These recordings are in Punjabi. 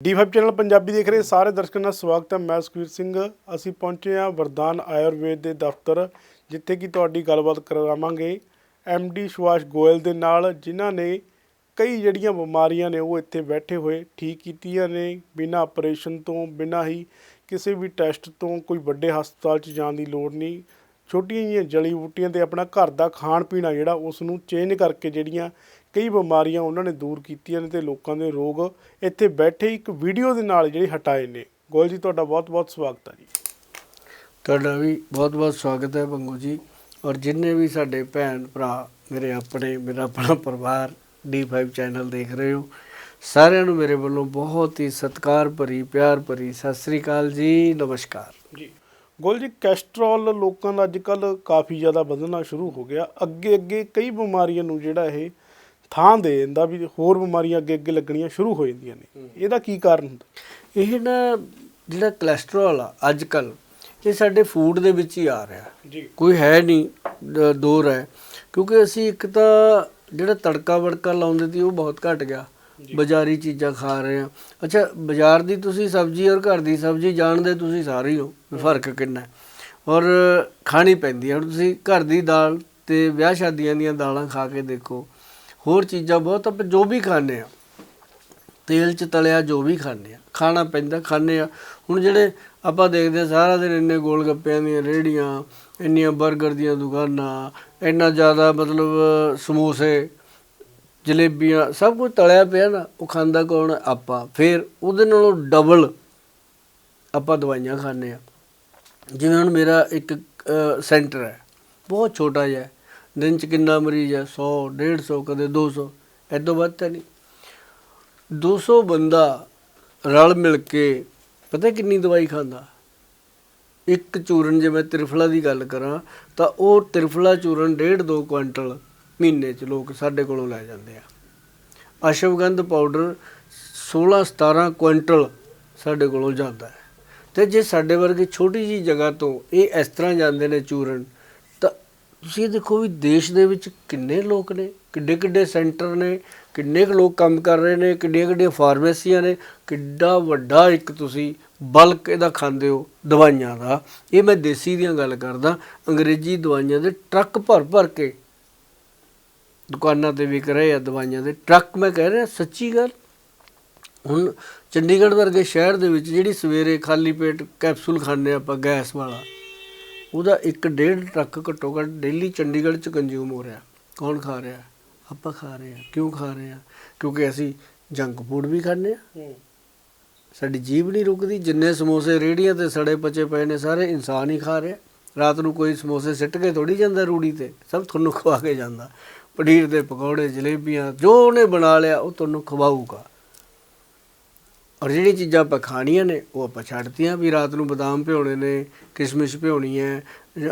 ਡੀ5 ਚੈਨਲ ਪੰਜਾਬੀ ਦੇਖ ਰਹੇ ਸਾਰੇ ਦਰਸ਼ਕਾਂ ਦਾ ਸਵਾਗਤ ਹੈ। ਮੈਂ ਸੁਖਵੀਰ ਸਿੰਘ। ਅਸੀਂ ਪਹੁੰਚੇ ਹਾਂ ਵਰਦਾਨ ਆਯੁਰਵੇਦ ਦੇ ਦਫ਼ਤਰ, ਜਿੱਥੇ ਕਿ ਤੁਹਾਡੀ ਗੱਲਬਾਤ ਕਰਾਵਾਂਗੇ ਡੀ ਸੁਭਾਸ਼ ਗੋਇਲ ਦੇ ਨਾਲ, ਜਿਨ੍ਹਾਂ ਨੇ ਕਈ ਜਿਹੜੀਆਂ ਬਿਮਾਰੀਆਂ ਨੇ ਉਹ ਇੱਥੇ ਬੈਠੇ ਹੋਏ ਠੀਕ ਕੀਤੀਆਂ ਨੇ, ਬਿਨਾਂ ਆਪਰੇਸ਼ਨ ਤੋਂ, ਬਿਨਾਂ ਹੀ ਕਿਸੇ ਵੀ ਟੈਸਟ ਤੋਂ, ਕੋਈ ਵੱਡੇ ਹਸਪਤਾਲ 'ਚ ਜਾਣ ਦੀ ਲੋੜ ਨਹੀਂ। ਛੋਟੀਆਂ ਜਿਹੀਆਂ ਜੜੀ ਬੂਟੀਆਂ ਤੇ ਆਪਣਾ ਘਰ ਦਾ ਖਾਣ ਪੀਣਾ ਜਿਹੜਾ ਉਸ ਨੂੰ ਚੇਂਜ ਕਰਕੇ ਜਿਹੜੀਆਂ ਕਈ ਬਿਮਾਰੀਆਂ ਉਹਨਾਂ ਨੇ ਦੂਰ ਕੀਤੀਆਂ ਨੇ ਤੇ ਲੋਕਾਂ ਦੇ ਰੋਗ ਇੱਥੇ ਬੈਠੇ ਇੱਕ ਵੀਡੀਓ ਦੇ ਨਾਲ ਜਿਹੜੀ ਹਟਾਏ ਨੇ। ਗੋਲ ਜੀ ਤੁਹਾਡਾ ਬਹੁਤ-ਬਹੁਤ ਸਵਾਗਤ ਹੈ ਜੀ। ਤੁਹਾਡਾ ਵੀ ਬਹੁਤ-ਬਹੁਤ ਸਵਾਗਤ ਹੈ ਭੰਗੂ ਜੀ। ਔਰ ਜਿੰਨੇ ਵੀ ਸਾਡੇ ਭੈਣ ਭਰਾ ਮੇਰੇ ਆਪਣੇ ਮੇਰਾ ਆਪਣਾ ਪਰਿਵਾਰ D5 ਚੈਨਲ ਦੇਖ ਰਹੇ ਹੋ ਸਾਰਿਆਂ ਨੂੰ ਮੇਰੇ ਵੱਲੋਂ ਬਹੁਤ ਹੀ ਸਤਿਕਾਰ ਭਰੀ ਪਿਆਰ ਭਰੀ ਸਤਿ ਸ੍ਰੀ ਅਕਾਲ ਜੀ ਨਮਸਕਾਰ। ਜੀ। ਗੋਲ ਜੀ ਕੈਸਟਰੋਲ ਲੋਕਾਂ ਦਾ ਅੱਜਕੱਲ ਕਾਫੀ ਜ਼ਿਆਦਾ ਵਧਣਾ ਸ਼ੁਰੂ ਹੋ ਗਿਆ। ਅੱਗੇ ਅੱਗੇ ਕਈ ਬਿਮਾਰੀਆਂ ਨੂੰ ਜਿਹੜਾ ਇਹ ਥਾਂ ਦੇ ਦਿੰਦਾ ਵੀ ਹੋਰ ਬਿਮਾਰੀਆਂ ਅੱਗੇ ਅੱਗੇ ਲੱਗਣੀਆਂ ਸ਼ੁਰੂ ਹੋ ਜਾਂਦੀਆਂ ਨੇ। ਇਹਦਾ ਕੀ ਕਾਰਨ ਹੁੰਦਾ? ਇਹ ਨਾ ਜਿਹੜਾ ਕੋਲੇਸਟ੍ਰੋਲ ਆ ਅੱਜ ਕੱਲ ਇਹ ਸਾਡੇ ਫੂਡ ਦੇ ਵਿੱਚ ਹੀ ਆ ਰਿਹਾ। ਕੋਈ ਹੈ ਨਹੀਂ ਦ- ਦੂਰ ਹੈ। ਕਿਉਂਕਿ ਅਸੀਂ ਇੱਕ ਤਾਂ ਜਿਹੜਾ ਤੜਕਾ ਵੜਕਾ ਲਾਉਂਦੇ ਸੀ ਉਹ ਬਹੁਤ ਘਟ ਗਿਆ। ਬਾਜ਼ਾਰੀ ਚੀਜ਼ਾਂ ਖਾ ਰਹੇ ਆ ਅੱਛਾ ਬਾਜ਼ਾਰ ਦੀ ਤੁਸੀਂ ਸਬਜ਼ੀ ਔਰ ਘਰ ਦੀ ਸਬਜ਼ੀ ਜਾਣਦੇ ਤੁਸੀਂ ਸਾਰੇ ਹੀ ਫ਼ਰਕ ਕਿੰਨਾ ਔਰ ਖਾਣੀ ਪੈਂਦੀ ਹੈ। ਤੁਸੀਂ ਘਰ ਦੀ ਦਾਲ ਤੇ ਵਿਆਹ ਸ਼ਾਦੀਆਂ ਦੀਆਂ ਦਾਲਾਂ ਖਾ ਕੇ ਦੇਖੋ। ਹੋਰ ਚੀਜ਼ਾਂ ਬਹੁਤ ਆਪਾਂ ਜੋ ਵੀ ਖਾਂਦੇ ਆ, ਤੇਲ ਚ ਤਲਿਆ ਜੋ ਵੀ ਖਾਂਦੇ ਆ, ਖਾਣਾ ਪੈਂਦਾ, ਖਾਂਦੇ ਆ। ਹੁਣ ਜਿਹੜੇ ਆਪਾਂ ਦੇਖਦੇ ਆ, ਸਾਰਾ ਦਿਨ ਇੰਨੇ ਗੋਲ ਗੱਪਿਆਂ ਦੀਆਂ ਰੇੜੀਆਂ ਇੰਨੀਆਂ 버ਗਰ ਦੀਆਂ ਦੁਕਾਨਾਂ, ਇੰਨਾ ਜ਼ਿਆਦਾ ਮਤਲਬ, ਸਮੋਸੇ, ਜਲੇਬੀਆਂ, ਸਭ ਕੁਝ ਤਲਿਆ ਪਿਆ ਨਾ, ਉਹ ਖਾਂਦਾ ਕੌਣ? ਆਪਾਂ। ਫਿਰ ਉਹਦੇ ਨਾਲੋਂ ਡਬਲ ਆਪਾਂ ਦਵਾਈਆਂ ਖਾਂਦੇ ਆ। ਜਿਵੇਂ ਹੁਣ ਮੇਰਾ ਇੱਕ ਸੈਂਟਰ ਹੈ, ਬਹੁਤ ਛੋਟਾ ਜਿਹਾ ਦਿਨ ਚ ਕਿੰਨਾ ਮਰੀਜ਼ ਹੈ 100 150 ਕਦੇ 200 ਐਦੋਂ ਵੱਧ ਤਾਂ ਨਹੀਂ। 200 ਬੰਦਾ ਰਲ ਮਿਲ ਕੇ ਪਤਾ ਕਿੰਨੀ ਦਵਾਈ ਖਾਂਦਾ? ਇੱਕ ਚੂਰਨ ਜੇ ਮੈਂ ਤ੍ਰਿਫਲਾ ਦੀ ਗੱਲ ਕਰਾਂ, ਤਾਂ ਉਹ ਤ੍ਰਿਫਲਾ ਚੂਰਨ ਡੇਢ ਦੋ ਕੁਇੰਟਲ ਮਹੀਨੇ ਚ ਲੋਕ ਸਾਡੇ ਕੋਲੋਂ ਲੈ ਜਾਂਦੇ ਆ। ਅਸ਼ਵਗੰਧ ਪਾਊਡਰ 16 17 ਕੁਇੰਟਲ ਸਾਡੇ ਕੋਲੋਂ ਜਾਂਦਾ ਹੈ। ਤੇ ਜੇ ਸਾਡੇ ਵਰਗੇ ਛੋਟੀ ਜੀ ਜਗ੍ਹਾ ਤੋਂ ਇਹ ਇਸ ਤਰ੍ਹਾਂ ਜਾਂਦੇ ਨੇ ਚੂਰਨ ਤੁਸੀਂ ਇਹ ਦੇਖੋ ਵੀ ਦੇਸ਼ ਦੇ ਵਿੱਚ ਕਿੰਨੇ ਲੋਕ ਨੇ ਕਿੱਡੇ ਕਿੱਡੇ ਸੈਂਟਰ ਨੇ, ਕਿੰਨੇ ਕੁ ਲੋਕ ਕੰਮ ਕਰ ਰਹੇ ਨੇ ਕਿੱਡੀਆਂ ਕਿੱਡੀਆਂ ਫਾਰਮੇਸੀਆਂ ਨੇ, ਕਿੱਡਾ ਵੱਡਾ ਇੱਕ ਤੁਸੀਂ ਬਲਕ ਇਹਦਾ ਖਾਂਦੇ ਹੋ, ਦਵਾਈਆਂ ਦਾ। ਇਹ ਮੈਂ ਦੇਸੀ ਦੀਆਂ ਗੱਲ ਕਰਦਾ, ਅੰਗਰੇਜ਼ੀ ਦਵਾਈਆਂ ਦੇ ਟਰੱਕ ਭਰ ਭਰ ਕੇ ਦੁਕਾਨਾਂ ਤੇ ਵਿਕ ਰਹੇ ਆ ਦਵਾਈਆਂ ਦੇ। ਟਰੱਕ ਮੈਂ ਕਹਿ ਰਿਹਾ, ਸੱਚੀ ਗੱਲ। ਹੁਣ ਚੰਡੀਗੜ੍ਹ ਵਰਗੇ ਸ਼ਹਿਰ ਦੇ ਵਿੱਚ ਜਿਹੜੀ ਸਵੇਰੇ ਖਾਲੀ ਪੇਟ ਕੈਪਸੂਲ ਖਾਂਦੇ ਆਪਾਂ, ਗੈਸ ਵਾਲਾ ਉਹਦਾ ਇੱਕ ਡੇਢ ਟਰੱਕ ਘੱਟੋ ਘੱਟ ਡੇਲੀ ਚੰਡੀਗੜ੍ਹ ਚ ਕੰਜ਼ਿਊਮ ਹੋ ਰਿਹਾ। ਕੌਣ ਖਾ ਰਿਹਾ? ਆਪਾਂ ਖਾ ਰਹੇ ਆ ਕਿਉਂ ਖਾ ਰਹੇ ਆ ਕਿਉਂਕਿ ਅਸੀਂ ਜੰਕ ਫੂਡ ਵੀ ਖਾਂਦੇ ਆ ਸਾਡੀ ਜੀਭ ਨਹੀਂ ਰੁਕਦੀ। ਜਿੰਨੇ ਸਮੋਸੇ ਰੇੜੀਆਂ ਤੇ ਸੜੇ ਪਚੇ ਪਏ ਨੇ ਸਾਰੇ ਇਨਸਾਨ ਹੀ ਖਾ ਰਿਹਾ। ਰਾਤ ਨੂੰ ਕੋਈ ਸਮੋਸੇ ਸਿੱਟ ਕੇ ਥੋੜੀ ਜਾਂਦਾ ਰੂੜੀ ਤੇ। ਸਭ ਤੁਹਾਨੂੰ ਖਵਾ ਕੇ ਜਾਂਦਾ। ਪਨੀਰ ਦੇ ਪਕੌੜੇ ਜਲੇਬੀਆਂ ਜੋ ਉਹਨੇ ਬਣਾ ਲਿਆ ਉਹ ਤੁਹਾਨੂੰ ਖਵਾਊਗਾ। ਔਰ ਜਿਹੜੀ ਚੀਜ਼ਾਂ ਆਪਾਂ ਖਾਣੀਆਂ ਨੇ, ਉਹ ਆਪਾਂ ਛੱਡਤੀਆਂ ਵੀ। ਰਾਤ ਨੂੰ ਬਦਾਮ ਭਿਉਣੇ ਨੇ, ਕਿਸ਼ਮਿਸ਼ ਭਿਉਣੀ ਹੈ,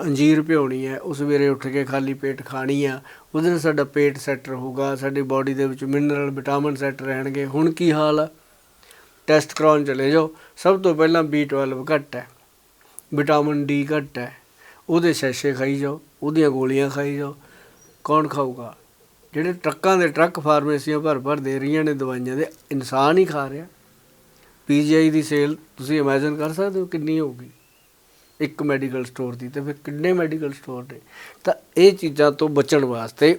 ਅੰਜੀਰ ਭਿਉਣੀ ਹੈ, ਉਹ ਸਵੇਰੇ ਉੱਠ ਕੇ ਖਾਲੀ ਪੇਟ ਖਾਣੀ ਆ। ਉਹਦੇ ਨਾਲ ਸਾਡਾ ਪੇਟ ਸੈੱਟ ਰਹੂਗਾ, ਸਾਡੀ ਬਾਡੀ ਦੇ ਵਿੱਚ ਮਿਨਰਲ, ਵਿਟਾਮਿਨ ਸੈੱਟ ਰਹਿਣਗੇ। ਹੁਣ ਕੀ ਹਾਲ ਆ? ਟੈਸਟ ਕਰਾਉਣ ਚਲੇ ਜਾਓ। ਸਭ ਤੋਂ ਪਹਿਲਾਂ B12 ਘੱਟ ਹੈ। ਵਿਟਾਮਿਨ ਡੀ ਘੱਟ ਹੈ। ਉਹਦੇ ਸ਼ੈਸ਼ੇ ਖਾਈ ਜਾਓ, ਉਹਦੀਆਂ ਗੋਲੀਆਂ ਖਾਈ ਜਾਓ। ਕੌਣ ਖਾਊਗਾ? ਜਿਹੜੇ ਟਰੱਕਾਂ ਦੇ ਟਰੱਕ ਫਾਰਮੇਸੀਆਂ ਭਰ ਭਰ ਦੇ ਰਹੀਆਂ ਨੇ, ਦਵਾਈਆਂ ਦੇ, ਇਨਸਾਨ ਹੀ ਖਾ ਰਿਹਾ। ਪੀਜੀਆਈ ਦੀ ਸੇਲ ਤੁਸੀਂ ਇਮੇਜਿਨ ਕਰ ਸਕਦੇ ਹੋ ਕਿੰਨੀ ਹੋਊਗੀ। ਇੱਕ ਮੈਡੀਕਲ ਸਟੋਰ ਦੀ ਤੇ ਫਿਰ ਕਿੰਨੇ ਮੈਡੀਕਲ ਸਟੋਰ ਨੇ। ਤਾਂ ਇਹ ਚੀਜ਼ਾਂ ਤੋਂ ਬਚਣ ਵਾਸਤੇ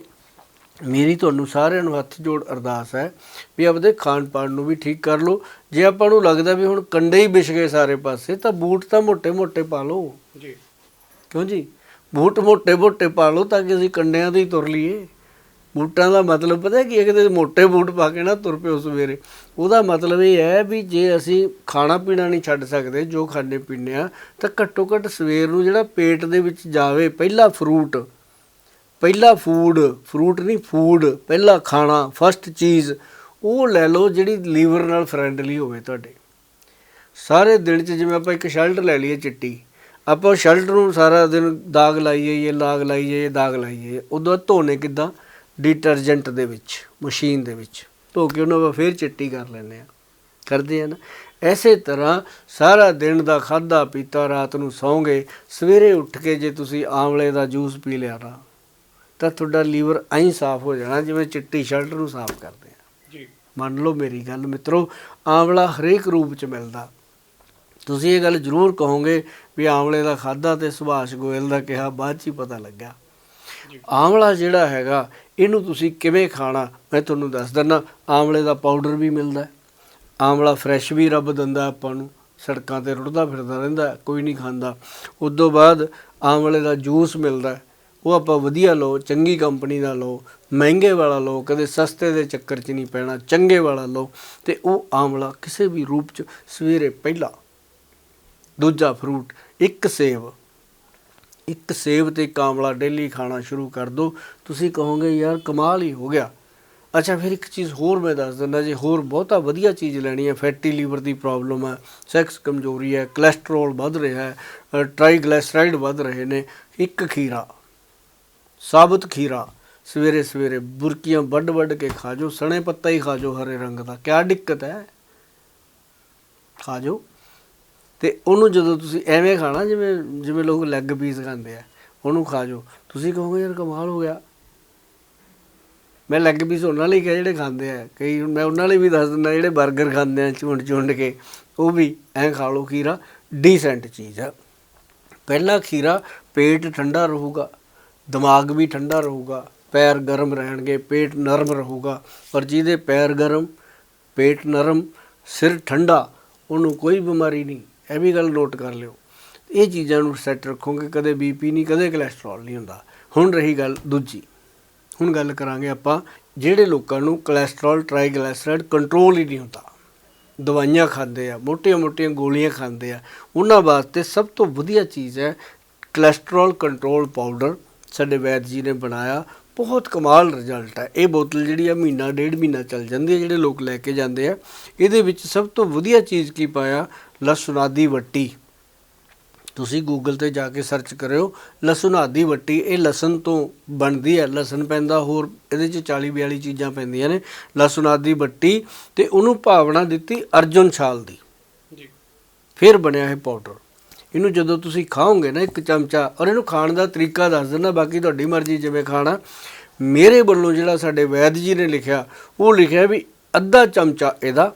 ਮੇਰੀ ਤੁਹਾਨੂੰ ਸਾਰਿਆਂ ਨੂੰ ਹੱਥ ਜੋੜ ਅਰਦਾਸ ਹੈ ਵੀ ਆਪਦੇ ਖਾਣ ਪਾਣ ਨੂੰ ਵੀ ਠੀਕ ਕਰ ਲਓ। ਜੇ ਆਪਾਂ ਨੂੰ ਲੱਗਦਾ ਵੀ ਹੁਣ ਕੰਡੇ ਹੀ ਵਿਛ ਗਏ ਸਾਰੇ ਪਾਸੇ ਤਾਂ ਬੂਟ ਤਾਂ ਮੋਟੇ ਮੋਟੇ ਪਾ ਲਓ। ਜੀ। ਕਿਉਂ ਜੀ? ਬੂਟ ਮੋਟੇ ਮੋਟੇ ਪਾ ਲਓ ਤਾਂ ਕਿ ਅਸੀਂ ਕੰਡਿਆਂ ਦੇ ਹੀ ਤੁਰ ਲਈਏ। ਬੂਟਾਂ ਦਾ ਮਤਲਬ ਪਤਾ ਕੀ ਹੈ ਕਿ ਤੇ ਮੋٹے ਬੂਟ ਪਾ ਕੇ ਨਾ ਤੁਰ ਪਿਓ ਸਵੇਰੇ ਉਹਦਾ ਮਤਲਬ ਇਹ ਹੈ ਵੀ ਜੇ ਅਸੀਂ ਖਾਣਾ ਪੀਣਾ ਨਹੀਂ ਛੱਡ ਸਕਦੇ, ਜੋ ਖਾਣੇ ਪੀਣੇ ਆ ਤਾਂ ਘੱਟੋ ਘੱਟ ਸਵੇਰ ਨੂੰ ਜਿਹੜਾ ਪੇਟ ਦੇ ਵਿੱਚ ਜਾਵੇ ਪਹਿਲਾ ਫਰੂਟ ਪਹਿਲਾ ਫੂਡ ਫਰੂਟ ਨਹੀਂ ਫੂਡ ਪਹਿਲਾ ਖਾਣਾ ਫਸਟ ਚੀਜ਼, ਉਹ ਲੈ ਲਓ ਜਿਹੜੀ ਲੀਵਰ ਨਾਲ ਫਰੈਂਡਲੀ ਹੋਵੇ ਤੁਹਾਡੇ। ਸਾਰੇ ਦਿਨ ਚ ਜਿਵੇਂ ਆਪਾਂ ਇੱਕ ਸ਼ਰਟ ਲੈ ਲਈਏ ਚਿੱਟੀ, ਆਪਾਂ ਉਹ ਸ਼ਰਟ ਨੂੰ ਸਾਰਾ ਦਿਨ ਦਾਗ ਲਾਈ ਜਾਈਏ ਲਾਗ ਲਾਈ ਜਾਈਏ ਦਾਗ ਲਾਈ ਜਾਈਏ ਉਦੋਂ ਬਾਅਦ ਧੋਣੇ ਕਿੱਦਾਂ? ਡਿਟਰਜੈਂਟ ਦੇ ਵਿੱਚ ਮਸ਼ੀਨ ਦੇ ਵਿੱਚ ਧੋ ਕੇ ਉਹਨੂੰ ਆਪਾਂ ਫੇਰ ਚਿੱਟੀ ਕਰ ਲੈਂਦੇ ਆ ਕਰਦੇ ਆ ਨਾ। ਐਸੇ ਤਰ੍ਹਾਂ ਸਾਰਾ ਦਿਨ ਦਾ ਖਾਦਾ ਪੀਤਾ ਰਾਤ ਨੂੰ ਸੌਂਗੇ ਸਵੇਰੇ ਉੱਠ ਕੇ ਜੇ ਤੁਸੀਂ ਆਂਵਲੇ ਦਾ ਜੂਸ ਪੀ ਲਿਆ ਨਾ ਤਾਂ ਤੁਹਾਡਾ ਲੀਵਰ ਐਂ ਸਾਫ਼ ਹੋ ਜਾਣਾ ਜਿਵੇਂ ਚਿੱਟੀ ਸ਼ਰਟ ਨੂੰ ਸਾਫ਼ ਕਰਦੇ ਆ ਜੀ। ਮੰਨ ਲਓ ਮੇਰੀ ਗੱਲ ਮਿੱਤਰੋ ਆਂਵਲਾ ਹਰੇਕ ਰੂਪ ਚ ਮਿਲਦਾ। ਤੁਸੀਂ ਇਹ ਗੱਲ ਜ਼ਰੂਰ ਕਹੋਗੇ ਵੀ ਆਂਵਲੇ ਦਾ ਖਾਦਾ ਤੇ ਸੁਭਾਸ਼ ਗੋਇਲ ਦਾ ਕਿਹਾ ਬਾਅਦ ਚ ਹੀ ਪਤਾ ਲੱਗਾ ਆਂਵਲਾ ਜਿਹੜਾ ਹੈਗਾ ਇਹਨੂੰ ਤੁਸੀਂ ਕਿਵੇਂ ਖਾਣਾ? ਮੈਂ ਤੁਹਾਨੂੰ ਦੱਸ ਦਿੰਦਾ ਆਂਵਲੇ ਦਾ ਪਾਊਡਰ ਵੀ ਮਿਲਦਾ ਹੈ। ਫਰੈਸ਼ ਵੀ ਰੱਬ ਦਿੰਦਾ ਆਪਾਂ ਨੂੰ। ਸੜਕਾਂ ਤੇ ਰੁੜਦਾ ਫਿਰਦਾ ਰਹਿੰਦਾ ਕੋਈ ਨਹੀਂ ਖਾਂਦਾ। ਉਸ ਤੋਂ ਬਾਅਦ ਆਂਵਲੇ ਦਾ ਜੂਸ ਮਿਲਦਾ ਉਹ ਆਪਾਂ ਵਧੀਆ ਲਓ, ਚੰਗੀ ਕੰਪਨੀ ਦਾ ਲਓ, ਮਹਿੰਗੇ ਵਾਲਾ ਲਓ, ਕਦੇ ਸਸਤੇ ਦੇ ਚੱਕਰ 'ਚ ਨਹੀਂ ਪੈਣਾ, ਚੰਗੇ ਵਾਲਾ ਲਓ। ਤੇ ਉਹ ਆਂਵਲਾ ਕਿਸੇ ਵੀ ਰੂਪ 'ਚ ਸਵੇਰੇ ਪਹਿਲਾ ਦੂਜਾ ਫਰੂਟ ਇੱਕ ਸੇਬ ਇੱਕ ਸੇਬ ਤੇ ਇੱਕ ਆਮਲਾ ਡੇਲੀ ਖਾਣਾ ਸ਼ੁਰੂ ਕਰ ਦਿਓ ਤੁਸੀਂ ਕਹੋਗੇ, ਯਾਰ, ਕਮਾਲ ਹੀ ਹੋ ਗਿਆ। ਅੱਛਾ, ਫਿਰ ਇੱਕ ਚੀਜ਼ ਹੋਰ ਮੈਂ ਦੱਸ ਦਿੰਦਾ, ਜੇ ਹੋਰ ਬਹੁਤਾ ਵਧੀਆ ਚੀਜ਼ ਲੈਣੀ ਹੈ ਫੈਟੀ ਲੀਵਰ ਦੀ ਪ੍ਰੋਬਲਮ ਹੈ ਸੈਕਸ ਕਮਜ਼ੋਰੀ ਹੈ ਕੋਲੇਸਟ੍ਰੋਲ ਵੱਧ ਰਿਹਾ ਹੈ ਟ੍ਰਾਈਗਲਾਈਸਰਾਈਡ ਵੱਧ ਰਹੇ ਨੇ, ਇੱਕ ਖੀਰਾ, ਸਾਬਤ ਖੀਰਾ, ਸਵੇਰੇ ਸਵੇਰੇ ਬੁਰਕੀਆਂ ਵੱਡ ਵੱਡ ਕੇ ਖਾ ਜਾਓ, ਸਣੇ ਪੱਤਾ ਹੀ ਖਾ ਜਾਓ ਹਰੇ ਰੰਗ ਦਾ। ਕਿਆ ਦਿੱਕਤ ਹੈ? ਖਾ ਜਾਓ। ਤੇ ਉਹਨੂੰ ਜਦੋਂ ਤੁਸੀਂ ਐਵੇਂ ਖਾਣਾ, ਜਿਵੇਂ ਜਿਵੇਂ ਲੋਕ ਲੈਗ ਪੀਸ ਖਾਂਦੇ ਆ, ਉਹਨੂੰ ਖਾ ਜਾਓ। ਤੁਸੀਂ ਕਹੋਗੇ, ਯਾਰ, ਕਮਾਲ ਹੋ ਗਿਆ। ਮੈਂ ਲੈਗ ਪੀਸ ਉਹਨਾਂ ਲਈ ਕਿਹਾ, ਜਿਹੜੇ ਖਾਂਦੇ ਆ। ਕਈ, ਮੈਂ ਉਹਨਾਂ ਲਈ ਵੀ ਦੱਸ ਦਿੰਦਾ, ਜਿਹੜੇ 버ਗਰ ਖਾਂਦੇ ਆ ਚੁੰਡ ਚੁੰਡ ਕੇ। ਉਹ ਵੀ ਐਂ ਖਾ ਲਓ, ਖੀਰਾ ਡੀਸੈਂਟ ਚੀਜ਼ ਆ। ਪਹਿਲਾ ਖੀਰਾ ਪੇਟ ਠੰਡਾ ਰਹੂਗਾ, ਦਿਮਾਗ ਵੀ ਠੰਡਾ ਰਹੂਗਾ, ਪੈਰ ਗਰਮ ਰਹਿਣਗੇ, ਪੇਟ ਨਰਮ ਰਹੂਗਾ। ਪਰ ਜਿਹਦੇ ਪੈਰ ਗਰਮ, ਪੇਟ ਨਰਮ, ਸਿਰ ਠੰਡਾ, ਉਹਨੂੰ ਕੋਈ ਬਿਮਾਰੀ ਨਹੀਂ। ਇਹ ਵੀ ਗੱਲ ਨੋਟ ਕਰ ਲਿਓ। ਇਹ ਚੀਜ਼ਾਂ ਨੂੰ ਸੈੱਟ ਰੱਖੋਗੇ, ਕਦੇ ਬੀਪੀ ਨਹੀਂ, ਕਦੇ ਕੋਲੇਸਟ੍ਰੋਲ ਨਹੀਂ ਹੁੰਦਾ। ਹੁਣ ਰਹੀ ਗੱਲ ਦੂਜੀ। ਹੁਣ ਗੱਲ ਕਰਾਂਗੇ ਆਪਾਂ ਜਿਹੜੇ ਲੋਕਾਂ ਨੂੰ ਕੋਲੇਸਟ੍ਰੋਲ ਟ੍ਰਾਈਗਲਾਈਸਰਾਈਡ ਕੰਟਰੋਲ ਹੀ ਨਹੀਂ ਹੁੰਦਾ। ਦਵਾਈਆਂ ਖਾਂਦੇ ਆ ਮੋਟੀਆਂ-ਮੋਟੀਆਂ ਗੋਲੀਆਂ ਖਾਂਦੇ ਆ। ਉਹਨਾਂ ਵਾਸਤੇ ਸਭ ਤੋਂ ਵਧੀਆ ਚੀਜ਼ ਹੈ ਕੋਲੇਸਟ੍ਰੋਲ ਕੰਟਰੋਲ ਪਾਊਡਰ ਸਾਡੇ ਵੈਦ ਜੀ ਨੇ ਬਣਾਇਆ। ਬਹੁਤ ਕਮਾਲ ਰਿਜ਼ਲਟ ਹੈ। ਇਹ ਬੋਤਲ ਜਿਹੜੀ ਆ ਮਹੀਨਾ, ਡੇਢ ਮਹੀਨਾ ਚੱਲ ਜਾਂਦੀ ਹੈ, ਜਿਹੜੇ ਲੋਕ ਲੈ ਕੇ ਜਾਂਦੇ ਆ। ਇਹਦੇ ਵਿੱਚ ਸਭ ਤੋਂ ਵਧੀਆ ਚੀਜ਼ ਕੀ ਪਾਇਆ? ਲਸੁਨਾਦੀ ਵੱਟੀ। ਤੁਸੀਂ ਗੂਗਲ ਤੇ ਜਾ ਕੇ ਸਰਚ ਕਰਿਓ ਲਸੁਨਾਦੀ ਵੱਟੀ ਇਹ ਲਸਣ ਤੋਂ ਬਣਦੀ ਹੈ ਲਸਣ ਪੈਂਦਾ ਹੋਰ ਇਹਦੇ ਚ 40 42 ਚੀਜ਼ਾਂ ਪੈਂਦੀਆਂ ਨੇ ਲਸੁਨਾਦੀ ਵੱਟੀ ਤੇ ਉਹਨੂੰ ਭਾਵਨਾ ਦਿੱਤੀ ਅਰਜੁਨ ਛਾਲ ਦੀ। ਜੀ। ਫਿਰ ਬਣਿਆ ਇਹ ਪਾਊਡਰ ਇਹਨੂੰ ਜਦੋਂ ਤੁਸੀਂ ਖਾਓਗੇ ਨਾ ਇੱਕ ਚਮਚਾ ਔਰ ਇਹਨੂੰ ਖਾਣ ਦਾ ਤਰੀਕਾ ਦੱਸ ਦਿੰਦਾ ਬਾਕੀ ਤੁਹਾਡੀ ਮਰਜ਼ੀ ਜਿਵੇਂ ਖਾਣਾ। ਮੇਰੇ ਵੱਲੋਂ ਜਿਹੜਾ ਸਾਡੇ ਵੈਦ ਜੀ ਨੇ ਲਿਖਿਆ ਉਹ ਲਿਖਿਆ ਵੀ ਅੱਧਾ ਚਮਚਾ ਇਹਦਾ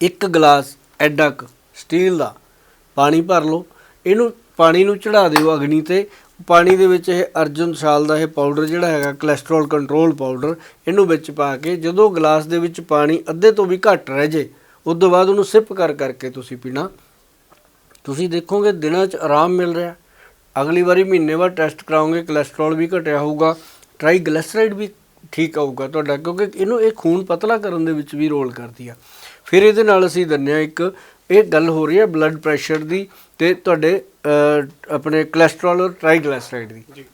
ਇੱਕ ਗਲਾਸ ਐਡਾ ਕੁ ਸਟੀਲ ਦਾ। ਪਾਣੀ ਭਰ ਲਓ। ਇਹਨੂੰ ਪਾਣੀ ਨੂੰ ਚੜਾ ਦਿਓ ਅਗਨੀ ਤੇ। ਪਾਣੀ ਦੇ ਵਿੱਚ ਇਹ ਅਰਜਨ ਸਾਲ ਦਾ ਇਹ ਪਾਊਡਰ ਜਿਹੜਾ ਹੈਗਾ ਕੋਲੇਸਟ੍ਰੋਲ ਕੰਟਰੋਲ ਪਾਊਡਰ ਇਹਨੂੰ ਵਿੱਚ ਪਾ ਕੇ ਜਦੋਂ ਗਲਾਸ ਦੇ ਵਿੱਚ ਪਾਣੀ ਅੱਧੇ ਤੋਂ ਵੀ ਘੱਟ ਰਹਿ ਜੇ, ਉਸ ਤੋਂ ਬਾਅਦ ਉਹਨੂੰ ਸਿਪ ਕਰ ਕਰਕੇ ਤੁਸੀਂ ਪੀਣਾ। ਤੁਸੀਂ ਦੇਖੋਗੇ ਦਿਨਾਂ 'ਚ ਆਰਾਮ ਮਿਲ ਰਿਹਾ। ਅਗਲੀ ਵਾਰੀ ਮਹੀਨੇ ਬਾਅਦ ਟੈਸਟ ਕਰਾਓਗੇ ਕੋਲੇਸਟ੍ਰੋਲ ਵੀ ਘਟਿਆ ਹੋਊਗਾ ਟ੍ਰਾਈਗਲਿਸਰਾਈਡ ਵੀ ਠੀਕ ਆਊਗਾ ਤੁਹਾਡਾ, ਕਿਉਂਕਿ ਇਹਨੂੰ ਇਹ ਖੂਨ ਪਤਲਾ ਕਰਨ ਦੇ ਵਿੱਚ ਵੀ ਰੋਲ ਕਰਦੀ ਆ। ਫਿਰ ਇਹਦੇ ਨਾਲ ਅਸੀਂ ਦੰਨਿਆ ਇੱਕ ਇਹ ਗੱਲ ਹੋ ਰਹੀ ਹੈ ਬਲੱਡ ਪ੍ਰੈਸ਼ਰ ਦੀ ਤੇ ਤੁਹਾਡੇ ਆਪਣੇ ਕੋਲੇਸਟ੍ਰੋਲ ਔਰ ਟ੍ਰਾਈਗਲਿਸਰਾਈਡ ਦੀ। ਜੀ।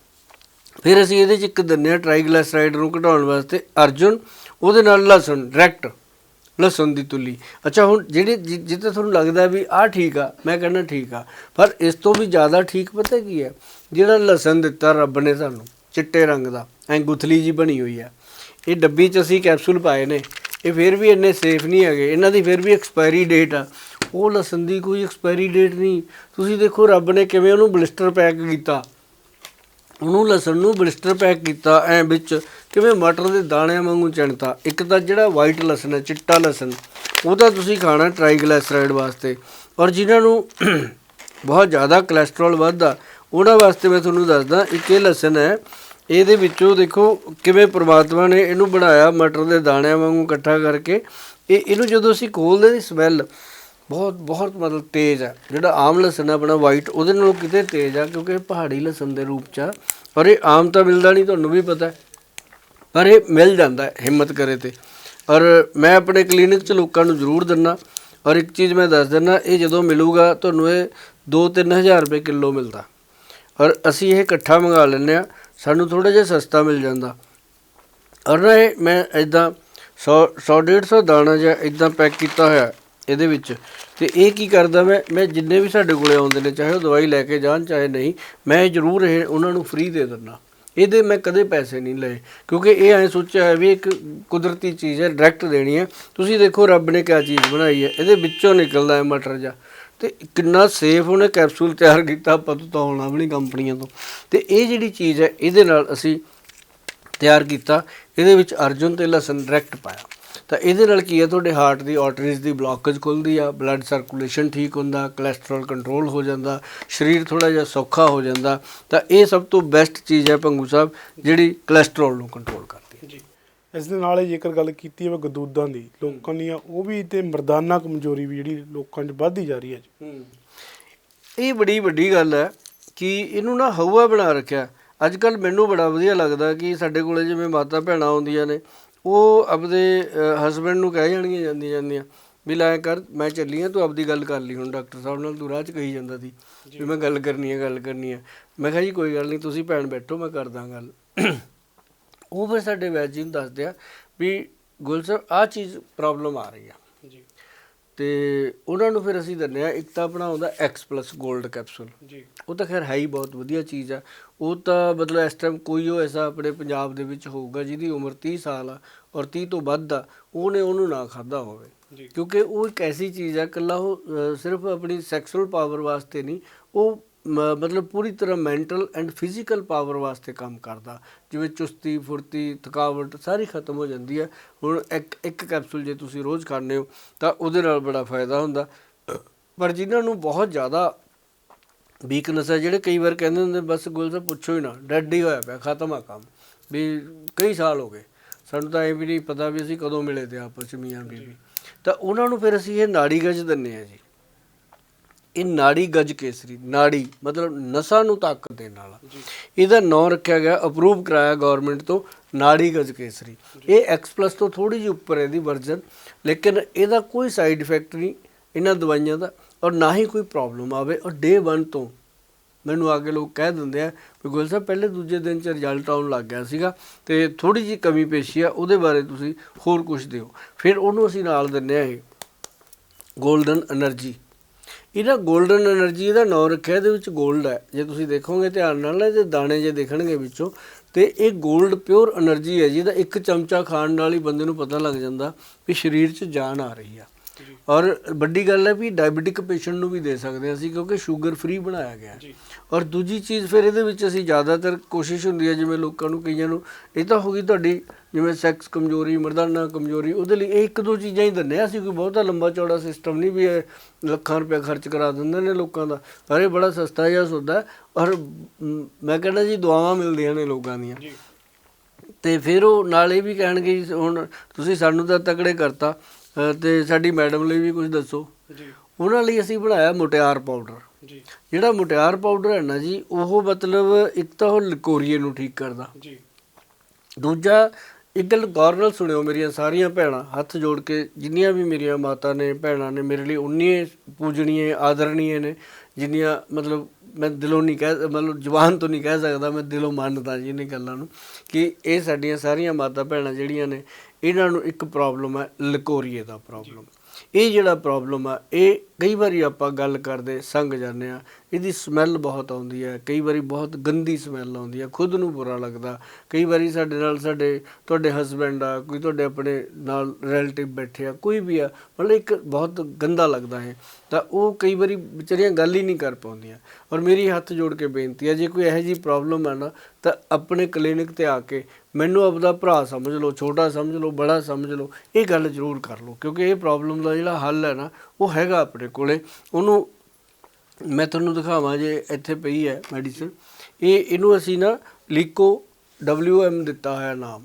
ਫਿਰ ਅਸੀਂ ਇਹਦੇ 'ਚ ਇੱਕ ਹਾਂ ਟ੍ਰਾਈਗਲਿਸਰਾਈਡ ਨੂੰ ਘਟਾਉਣ ਵਾਸਤੇ ਅਰਜੁਨ ਉਹਦੇ ਨਾਲ ਲਸਣ ਡਾਇਰੈਕਟ ਲਸਣ ਦੀ ਤੁਲੀ। ਅੱਛਾ ਹੁਣ ਜਿਹੜੇ ਜਿ- ਜਿੱਥੇ ਤੁਹਾਨੂੰ ਲੱਗਦਾ ਵੀ ਆਹ ਠੀਕ ਆ ਮੈਂ ਕਹਿੰਦਾ ਠੀਕ ਆ ਪਰ ਇਸ ਤੋਂ ਵੀ ਜ਼ਿਆਦਾ ਠੀਕ ਪਤਾ ਕੀ ਹੈ? ਜਿਹੜਾ ਲਸਣ ਦਿੱਤਾ ਰੱਬ ਨੇ ਸਾਨੂੰ ਚਿੱਟੇ ਰੰਗ ਦਾ ਐਂ ਗੁਥਲੀ ਜੀ ਬਣੀ ਹੋਈ ਆ ਇਹ ਡੱਬੀ 'ਚ ਅਸੀਂ ਕੈਪਸੂਲ ਪਾਏ ਨੇ। ਇਹ ਫਿਰ ਵੀ ਇੰਨੇ ਸੇਫ ਨਹੀਂ ਹੈਗੇ। ਇਹਨਾਂ ਦੀ ਫਿਰ ਵੀ ਐਕਸਪਾਇਰੀ ਡੇਟ ਆ। ਉਹ ਲਸਣ ਦੀ ਕੋਈ ਐਕਸਪਾਇਰੀ ਡੇਟ ਨਹੀਂ। ਤੁਸੀਂ ਦੇਖੋ, ਰੱਬ ਨੇ ਕਿਵੇਂ ਉਹਨੂੰ ਬਲਿਸਟਰ ਪੈਕ ਕੀਤਾ। ਉਹਨੂੰ ਲਸਣ ਨੂੰ ਬਲਿਸਟਰ ਪੈਕ ਕੀਤਾ ਐ ਵਿੱਚ। ਕਿਵੇਂ ਮਟਰ ਦੇ ਦਾਣਿਆਂ ਵਾਂਗੂ ਚਿਣਤਾ। ਇੱਕ ਤਾਂ ਜਿਹੜਾ ਵਾਈਟ ਲਸਣ ਹੈ, ਚਿੱਟਾ ਲਸਣ, ਉਹਦਾ ਤੁਸੀਂ ਖਾਣਾ ਟ੍ਰਾਈਗਲਾਈਸਰਾਈਡ ਵਾਸਤੇ। ਔਰ ਜਿਨ੍ਹਾਂ ਨੂੰ ਬਹੁਤ ਜ਼ਿਆਦਾ ਕੋਲੇਸਟ੍ਰੋਲ ਵੱਧਦਾ ਉਹਨਾਂ ਵਾਸਤੇ ਮੈਂ ਤੁਹਾਨੂੰ ਦੱਸਦਾ, ਇੱਕ ਇਹ ਲਸਣ ਹੈ ਇਹਦੇ ਵਿੱਚੋਂ ਦੇਖੋ ਕਿਵੇਂ ਪ੍ਰਮਾਤਮਾ ਨੇ ਇਹਨੂੰ ਬਣਾਇਆ, ਮਟਰ ਦੇ ਦਾਣਿਆਂ ਵਾਂਗੂ ਇਕੱਠਾ ਕਰਕੇ। ਇਹ, ਇਹਨੂੰ ਜਦੋਂ ਅਸੀਂ ਖੋਲਦੇ ਦੀ ਸਮੈਲ ਬਹੁਤ ਬਹੁਤ ਮਤਲਬ ਤੇਜ਼ ਆ। ਜਿਹੜਾ ਆਮ ਲਸਣ ਹੈ ਆਪਣਾ ਵਾਈਟ ਉਹਦੇ ਨਾਲੋਂ ਕਿਤੇ ਤੇਜ਼ ਆ, ਕਿਉਂਕਿ ਇਹ ਪਹਾੜੀ ਲਸਣ ਦੇ ਰੂਪ ਚ ਆ। ਔਰ ਇਹ ਆਮ ਤਾਂ ਮਿਲਦਾ ਨਹੀਂ, ਤੁਹਾਨੂੰ ਵੀ ਪਤਾ। ਪਰ ਇਹ ਮਿਲ ਜਾਂਦਾ, ਹਿੰਮਤ ਕਰੇ ਤੇ। ਔਰ ਮੈਂ ਆਪਣੇ ਕਲੀਨਿਕ 'ਚ ਲੋਕਾਂ ਨੂੰ ਜ਼ਰੂਰ ਦਿੰਨਾ। ਔਰ ਇੱਕ ਚੀਜ਼ ਮੈਂ ਦੱਸ ਦਿੰਨਾ, ਇਹ ਜਦੋਂ ਮਿਲੂਗਾ, ਤੁਹਾਨੂੰ ਇਹ 2-3000 ਰੁਪਏ ਕਿਲੋ ਮਿਲਦਾ। ਔਰ ਅਸੀਂ ਇਹ ਇਕੱਠਾ ਮੰਗਾ ਲੈਂਦੇ ਆ ਸਾਨੂੰ ਥੋੜਾ ਜਿਹਾ ਸਸਤਾ ਮਿਲ ਜਾਂਦਾ। ਔਰ ਨਾ ਇਹ ਮੈਂ ਇਦਾਂ 100 100 150 ਦਾਣਾ ਜਿਹਾ ਇਦਾਂ ਪੈਕ ਕੀਤਾ ਹੋਇਆ ਇਹਦੇ ਵਿੱਚ। ਤੇ ਇਹ ਕੀ ਕਰਦਾ ਮੈਂ ਮੈਂ ਜਿੰਨੇ ਵੀ ਸਾਡੇ ਕੋਲੇ ਆਉਂਦੇ ਨੇ, ਚਾਹੇ ਉਹ ਦਵਾਈ ਲੈ ਕੇ ਜਾਣ, ਚਾਹੇ ਨਹੀਂ, ਮੈਂ ਜ਼ਰੂਰ ਇਹ ਉਹਨਾਂ ਨੂੰ ਫ੍ਰੀ ਦੇ ਦਿੰਦਾ। ਇਹਦੇ ਮੈਂ ਕਦੇ ਪੈਸੇ ਨਹੀਂ ਲਏ, ਕਿਉਂਕਿ ਇਹ ਐਂ ਸੋਚਿਆ ਹੈ ਵੀ ਇੱਕ ਕੁਦਰਤੀ ਚੀਜ਼ ਹੈ ਡਾਇਰੈਕਟ ਦੇਣੀ ਹੈ। ਤੁਸੀਂ ਦੇਖੋ ਰੱਬ ਨੇ ਕਿਆ ਚੀਜ਼ ਬਣਾਈ ਹੈ, ਇਹਦੇ ਵਿੱਚੋਂ ਨਿਕਲਦਾ ਹੈ ਮਟਰ ਜਾ ਤੇ ਕਿੰਨਾ ਸੇਫ ਉਹਨੇ ਕੈਪਸੂਲ ਤਿਆਰ ਕੀਤਾ, ਆਪਾਂ ਤੋਂ ਤਾਂ ਆਉਣਾ ਵੀ ਨਹੀਂ ਕੰਪਨੀਆਂ ਤੋਂ। ਤੇ ਇਹ ਜਿਹੜੀ ਚੀਜ਼ ਹੈ, ਇਹਦੇ ਨਾਲ ਅਸੀਂ ਤਿਆਰ ਕੀਤਾ। ਇਹਦੇ ਵਿੱਚ ਅਰਜੁਨ ਤੇ ਲਸਣ ਡਾਇਰੈਕਟ ਪਾਇਆ। ਤਾਂ ਇਹਦੇ ਨਾਲ ਕੀ ਹੈ, ਤੁਹਾਡੇ ਹਾਰਟ ਦੀ ਆਰਟਰੀਜ਼ ਦੀ ਬਲੌਕੇਜ ਖੁੱਲਦੀ ਆ ਬਲੱਡ ਸਰਕੂਲੇਸ਼ਨ ਠੀਕ ਹੁੰਦਾ ਕੋਲੇਸਟ੍ਰੋਲ ਕੰਟਰੋਲ ਹੋ ਜਾਂਦਾ, ਸਰੀਰ ਥੋੜਾ ਜਿਹਾ ਸੌਖਾ ਹੋ ਜਾਂਦਾ। ਤਾਂ ਇਹ ਸਭ ਤੋਂ ਬੈਸਟ ਚੀਜ਼ ਹੈ ਪੰਗੂ ਸਾਹਿਬ, ਜਿਹੜੀ ਕੋਲੇਸਟ੍ਰੋਲ ਨੂੰ ਕੰਟਰੋਲ ਕਰਦੀ ਹੈ। ਜੀ। ਇਸ ਦੇ ਨਾਲ ਹੀ ਜੇਕਰ ਗੱਲ ਕੀਤੀ ਜਾਵੇ ਗਦੂਦਾਂ ਦੀ ਲੋਕਾਂ ਦੀਆਂ ਉਹ ਵੀ ਤੇ ਮਰਦਾਨਾ ਕਮਜ਼ੋਰੀ ਵੀ ਜਿਹੜੀ ਲੋਕਾਂ 'ਚ ਵੱਧਦੀ ਜਾ ਰਹੀ ਹੈ ਜੀ ਇਹ ਬੜੀ ਵੱਡੀ ਗੱਲ ਹੈ ਕਿ ਇਹਨੂੰ ਨਾ ਹਵਾ ਬਣਾ ਰੱਖਿਆ। ਅੱਜ ਕੱਲ ਮੈਨੂੰ ਬੜਾ ਵਧੀਆ ਲੱਗਦਾ ਕਿ ਸਾਡੇ ਕੋਲੇ ਜਿਵੇਂ ਮਾਤਾ ਭੈਣਾਂ ਆਉਂਦੀਆਂ ਨੇ ਉਹ ਆਪਦੇ ਹਸਬੰਡ ਨੂੰ ਕਹਿ ਜਾਣਗੀਆਂ ਜਾਂਦੀਆਂ ਜਾਂਦੀਆਂ ਵੀ ਲੈ ਕਰ ਮੈਂ ਚੱਲੀ ਆ ਤੂੰ ਆਪਦੀ ਗੱਲ ਕਰ ਲਈ। ਹੁਣ ਡਾਕਟਰ ਸਾਹਿਬ ਨਾਲ ਤੂੰ ਰਾਹ 'ਚ ਕਹੀ ਜਾਂਦਾ ਸੀ ਵੀ ਮੈਂ ਗੱਲ ਕਰਨੀ ਹੈ ਗੱਲ ਕਰਨੀ ਹੈ। ਮੈਂ ਕਿਹਾ ਜੀ ਕੋਈ ਗੱਲ ਨਹੀਂ ਤੁਸੀਂ ਭੈਣ ਬੈਠੋ ਮੈਂ ਕਰਦਾ ਗੱਲ। ਉਹ ਫਿਰ ਸਾਡੇ ਵੈਦ ਜੀ ਨੂੰ ਦੱਸਦੇ ਆ ਵੀ ਗੁਲ ਸਾਹਿਬ ਆ ਚੀਜ਼ ਪ੍ਰੋਬਲਮ ਆ ਰਹੀ ਆ। ਜੀ। ਤੇ ਉਹਨਾਂ ਨੂੰ ਫਿਰ ਅਸੀਂ ਦਿੰਦੇ ਆ ਇੱਕ ਤਾਂ ਆਪਣਾ ਆਉਂਦਾ X+ 골ਡ ਕੈਪਸੂਲ ਜੀ। ਉਹ ਤਾਂ ਖੈਰ ਹੈ ਹੀ ਬਹੁਤ ਵਧੀਆ ਚੀਜ਼ ਆ। ਉਹ ਤਾਂ ਮਤਲਬ ਇਸ ਟਾਈਮ ਕੋਈ ਉਹ ਐਸਾ ਆਪਣੇ ਪੰਜਾਬ ਦੇ ਵਿੱਚ ਹੋਊਗਾ ਜਿਹਦੀ ਉਮਰ 30 ਸਾਲ ਆ ਔਰ 30 ਤੋਂ ਵੱਧ ਆ ਉਹਨੇ ਉਹਨੂੰ ਨਾ ਖਾਦਾ ਹੋਵੇ। ਕਿਉਂਕਿ ਉਹ ਇੱਕ ਐਸੀ ਚੀਜ਼ ਆ ਇਕੱਲਾ ਉਹ ਸਿਰਫ ਆਪਣੀ ਸੈਕਸੁਅਲ ਪਾਵਰ ਵਾਸਤੇ ਨਹੀਂ ਉਹ ਮਤਲਬ ਪੂਰੀ ਤਰ੍ਹਾਂ ਮੈਂਟਲ ਐਂਡ ਫਿਜ਼ੀਕਲ ਪਾਵਰ ਵਾਸਤੇ ਕੰਮ ਕਰਦਾ। ਜਿਵੇਂ ਚੁਸਤੀ, ਫੁਰਤੀ, ਥਕਾਵਟ ਸਾਰੀ ਖਤਮ ਹੋ ਜਾਂਦੀ ਹੈ। ਹੁਣ ਇੱਕ ਇੱਕ ਕੈਪਸੂਲ ਜੇ ਤੁਸੀਂ ਰੋਜ਼ ਖਾਂਦੇ ਹੋ, ਤਾਂ ਉਹਦੇ ਨਾਲ ਬੜਾ ਫਾਇਦਾ ਹੁੰਦਾ। ਪਰ ਜਿਨ੍ਹਾਂ ਨੂੰ ਬਹੁਤ ਜ਼ਿਆਦਾ ਵੀਕਨੈਸ ਹੈ, ਜਿਹੜੇ ਕਈ ਵਾਰ ਕਹਿੰਦੇ ਹੁੰਦੇ, ਬਸ ਗੁਲ ਸਾਹਿਬ ਪੁੱਛੋ ਹੀ ਨਾ, ਡੈਡ ਹੀ ਹੋਇਆ ਪਿਆ, ਖਤਮ ਆ ਕੰਮ। ਵੀ ਕਈ ਸਾਲ ਹੋ ਗਏ, ਸਾਨੂੰ ਤਾਂ ਇਹ ਵੀ ਨਹੀਂ ਪਤਾ ਵੀ ਅਸੀਂ ਕਦੋਂ ਮਿਲੇ ਤੇ ਆਪਸ ਚ ਮੀਆਂ ਬੀਬੀ ਤਾਂ ਉਹਨਾਂ ਨੂੰ ਫਿਰ ਅਸੀਂ ਇਹ ਨਾੜੀ ਗਜ ਦਿੰਨੇ ਆ ਜੀ। ਇਹ ਨਾੜੀ ਗਜ ਕੇਸਰੀ, ਨਾੜੀ, ਮਤਲਬ ਨਸਾਂ ਨੂੰ ਤਾਕਤ ਦੇਣ ਵਾਲਾ। ਇਹਦਾ ਨਾਮ ਰੱਖਿਆ ਗਿਆ ਅਪਰੂਵ ਕਰਾਇਆ ਗਵਰਨਮੈਂਟ ਤੋਂ, ਨਾੜੀ ਗਜ ਕੇਸਰੀ। ਇਹ ਐਕਸ ਪਲੱਸ ਤੋਂ ਥੋੜੀ ਜਿਹੀ ਉੱਪਰ ਇਹਦੀ ਵਰਜਨ ਲੇਕਿਨ ਇਹਦਾ ਕੋਈ ਸਾਈਡ ਇਫੈਕਟ ਨਹੀਂ, ਇਹਨਾਂ ਦਵਾਈਆਂ ਦਾ, ਔਰ ਨਾ ਹੀ ਕੋਈ ਪ੍ਰੋਬਲਮ ਆਵੇ। ਔਰ ਡੇ 1 ਤੋਂ ਮੈਨੂੰ ਆ ਕੇ ਲੋਕ ਕਹਿ ਦਿੰਦੇ ਆ, ਵੀ ਗੁਲ ਸਾਹਿਬ, ਪਹਿਲੇ ਦੂਜੇ ਦਿਨ ਚ ਰਿਜ਼ਲਟ ਆਉਣ ਲੱਗ ਗਿਆ ਸੀਗਾ, ਤੇ ਥੋੜੀ ਜੀ ਕਮੀ ਪੇਸ਼ੀ ਆ, ਉਹਦੇ ਬਾਰੇ ਤੁਸੀਂ ਹੋਰ ਕੁਝ ਦਿਓ। ਫਿਰ ਉਹਨੂੰ ਅਸੀਂ ਨਾਲ ਦਿੰਨੇ ਆ ਇਹ ਗੋਲਡਨ એનર્ਜੀ ਇਹਦਾ 골ਡਨ એનર્ਜੀ ਇਹਦਾ ਨਾਂ ਰੱਖਿਆ ਇਹਦੇ ਵਿੱਚ 골ਡ ਹੈ। ਜੇ ਤੁਸੀਂ ਦੇਖੋਗੇ ਧਿਆਨ ਨਾਲ ਇਹਦੇ ਦਾਣੇ ਜੇ ਦੇਖਣਗੇ ਵਿੱਚੋਂ ਤੇ ਇਹ 골ਡ ਪਿਓਰ એનર્ਜੀ ਹੈ ਜਿਹਦਾ ਇੱਕ ਚਮਚਾ ਖਾਣ ਨਾਲ ਹੀ ਬੰਦੇ ਨੂੰ ਪਤਾ ਲੱਗ ਜਾਂਦਾ ਵੀ ਸਰੀਰ 'ਚ ਜਾਨ ਆ ਰਹੀ ਆ। ਔਰ ਵੱਡੀ ਗੱਲ ਹੈ ਵੀ ਡਾਇਬੀਟਿਕ ਪੇਸ਼ੈਂਟ ਨੂੰ ਵੀ ਦੇ ਸਕਦੇ ਅਸੀਂ ਕਿਉਂਕਿ 슈ਗਰ ਫ੍ਰੀ ਬਣਾਇਆ ਗਿਆ ਔਰ ਦੂਜੀ ਚੀਜ਼ ਫਿਰ ਇਹਦੇ ਵਿੱਚ ਅਸੀਂ ਜ਼ਿਆਦਾਤਰ ਕੋਸ਼ਿਸ਼ ਹੁੰਦੀ ਹੈ ਜਿਵੇਂ ਲੋਕਾਂ ਨੂੰ ਕਈਆਂ ਨੂੰ ਇਹ ਤਾਂ ਹੋ ਗਈ ਤੁਹਾਡੀ ਜਿਵੇਂ ਸੈਕਸ ਕਮਜ਼ੋਰੀ ਮਰਦਾਨਾ ਕਮਜ਼ੋਰੀ ਉਹਦੇ ਲਈ ਇਹ ਇੱਕ ਦੋ ਚੀਜ਼ਾਂ ਹੀ ਦਿੰਦੇ ਹਾਂ ਅਸੀਂ ਕੋਈ ਬਹੁਤਾ ਲੰਬਾ ਚੌੜਾ ਸਿਸਟਮ ਨਹੀਂ ਵੀ ਇਹ ਲੱਖਾਂ ਰੁਪਏ ਖਰਚ ਕਰਾ ਦਿੰਦੇ ਨੇ ਲੋਕਾਂ ਦਾ। ਪਰ ਇਹ ਬੜਾ ਸਸਤਾ ਜਿਹਾ ਸੌਦਾ ਔਰ ਮ, ਕਹਿੰਦਾ ਜੀ ਦੁਆਵਾਂ ਮਿਲਦੀਆਂ ਨੇ ਲੋਕਾਂ ਦੀਆਂ। ਜੀ। ਤੇ ਫਿਰ ਉਹ ਨਾਲ ਇਹ ਵੀ ਕਹਿਣਗੇ ਜੀ ਹੁਣ ਤੁਸੀਂ ਸਾਨੂੰ ਤਾਂ ਤਕੜੇ ਕਰਤਾ ਤੇ ਸਾਡੀ ਮੈਡਮ ਲਈ ਵੀ ਕੁਝ ਦੱਸੋ। ਜੀ। ਉਹਨਾਂ ਲਈ ਅਸੀਂ ਬਣਾਇਆ ਮੁਟਿਆਰ ਪਾਊਡਰ ਜੀ। ਜਿਹੜਾ ਮੁਟਿਆਰ ਪਾਊਡਰ ਹੈ ਨਾ ਜੀ ਉਹ ਮਤਲਬ ਇੱਕ ਤਾਂ ਉਹ ਲਕੋਰੀਏ ਨੂੰ ਠੀਕ ਕਰਦਾ। ਜੀ। ਦੂਜਾ ਇੱਕ ਗੱਲ ਗੌਰ ਨਾਲ ਸੁਣਿਓ ਮੇਰੀਆਂ ਸਾਰੀਆਂ ਭੈਣਾਂ, ਹੱਥ ਜੋੜ ਕੇ ਜਿੰਨੀਆਂ ਵੀ ਮੇਰੀਆਂ ਮਾਤਾ ਨੇ, ਭੈਣਾਂ ਨੇ ਮੇਰੇ ਲਈ ਉਨੀਆਂ ਪੂਜਣੀਏ ਆਦਰਣੀਏ ਨੇ, ਜਿੰਨੀਆਂ ਮਤਲਬ ਮੈਂ ਦਿਲੋਂ ਨਹੀਂ ਕਹਿ, ਮਤਲਬ ਜ਼ੁਬਾਨ ਤੋਂ ਨਹੀਂ ਕਹਿ ਸਕਦਾ, ਮੈਂ ਦਿਲੋਂ ਮੰਨਦਾ ਜੀ ਇਹਨਾਂ ਗੱਲਾਂ ਨੂੰ ਕਿ ਇਹ ਸਾਡੀਆਂ ਸਾਰੀਆਂ ਮਾਤਾ ਭੈਣਾਂ ਜਿਹੜੀਆਂ ਨੇ, ਇਹਨਾਂ ਨੂੰ ਇੱਕ ਪ੍ਰੋਬਲਮ ਹੈ, ਲਕੋਰੀਏ ਦਾ ਪ੍ਰੋਬਲਮ ਇਹ ਜਿਹੜਾ ਪ੍ਰੋਬਲਮ ਆ, ਇਹ ਕਈ ਵਾਰੀ ਆਪਾਂ ਗੱਲ ਕਰਦੇ, ਸੰਗ ਜਾਂਦੇ ਆ ਇਹਦੀ ਸਮੈਲ ਬਹੁਤ ਆਉਂਦੀ ਹੈ, ਕਈ ਵਾਰੀ ਬਹੁਤ ਗੰਦੀ ਸਮੈਲ ਆਉਂਦੀ ਹੈ, ਖੁਦ ਨੂੰ ਬੁਰਾ ਲੱਗਦਾ। ਕਈ ਵਾਰੀ ਸਾਡੇ ਨਾਲ ਸਾਡੇ, ਤੁਹਾਡੇ ਹਸਬੈਂਡ ਆ, ਕੋਈ ਤੁਹਾਡੇ ਆਪਣੇ ਨਾਲ ਰਿਲੇਟਿਵ ਬੈਠੇ ਆ, ਕੋਈ ਵੀ ਆ, ਮਤਲਬ ਇੱਕ ਬਹੁਤ ਗੰਦਾ ਲੱਗਦਾ ਹੈ ਤਾਂ ਉਹ ਕਈ ਵਾਰੀ ਵਿਚਾਰੀਆਂ ਗੱਲ ਹੀ ਨਹੀਂ ਕਰ ਪਾਉਂਦੀਆਂ। ਔਰ ਮੇਰੀ ਹੱਥ ਜੋੜ ਕੇ ਬੇਨਤੀ ਹੈ, ਜੇ ਕੋਈ ਇਹੋ ਜਿਹੀ ਪ੍ਰੋਬਲਮ ਹੈ ਨਾ, ਤਾਂ ਆਪਣੇ ਕਲੀਨਿਕ ਤੇ ਆ ਕੇ ਮੈਨੂੰ ਆਪਦਾ ਭਰਾ ਸਮਝ ਲਓ, ਛੋਟਾ ਸਮਝ ਲਓ, ਬੜਾ ਸਮਝ ਲਓ, ਇਹ ਗੱਲ ਜ਼ਰੂਰ ਕਰ ਲਓ, ਕਿਉਂਕਿ ਇਹ ਪ੍ਰੋਬਲਮ ਦਾ ਜਿਹੜਾ ਹੱਲ ਹੈ ਨਾ, ਉਹ ਹੈਗਾ ਆਪਣੇ ਕੋਲੇ। ਉਹਨੂੰ ਮੈਂ ਤੁਹਾਨੂੰ ਦਿਖਾਵਾਂ ਜੇ ਇੱਥੇ ਪਈ ਹੈ ਮੈਡੀਸਨ ਇਹ, ਇਹਨੂੰ ਅਸੀਂ ਨਾ ਲੀਕੋ WM ਦਿੱਤਾ ਹੋਇਆ ਨਾਮ।